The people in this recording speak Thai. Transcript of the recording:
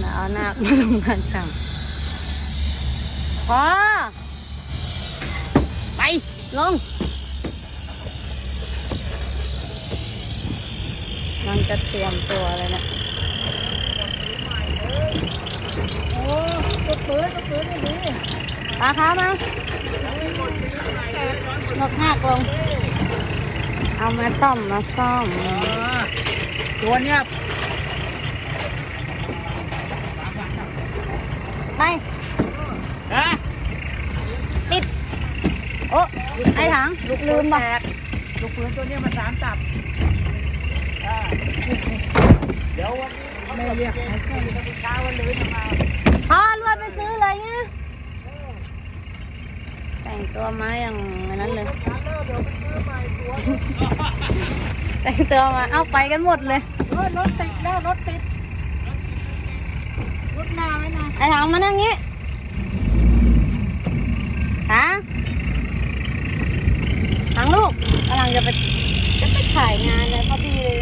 แล้วเอาหน้ามาลงงานช่างพอไป ลงมันจะเตรียมตัวเลยนะโอ้ตัวปืนตัวปืนไม่ดีปลาค้ามางนกหักลง เอามาซ่อมมาซ่อม ตัวเนี้ย ไป ฮะ ปิด โอ้ไอ้ถังลืมแตบ่กลูกปืนตัวเนี้ยมันสามตับอ่าเดี๋ยววันนี้เขาไม่เรียกให้แค่นี้ต้องเช้าวันเลยทำไมพอรวยไปซื้อเลยเนี่ยแต่งตัวมาอย่างนั้นเลยร้านเลิกเดี๋ยวไปซื้อใหม่ตัวแต่งตัวมาเอาไปกันหมดเลยเออรถติดแล้วรถติดรถหน้าไว้หน่อยไอ้ถังมานั่งงี้ถังถัง ลังจะไปจะไปถ่ายงานเลยพอดีเลย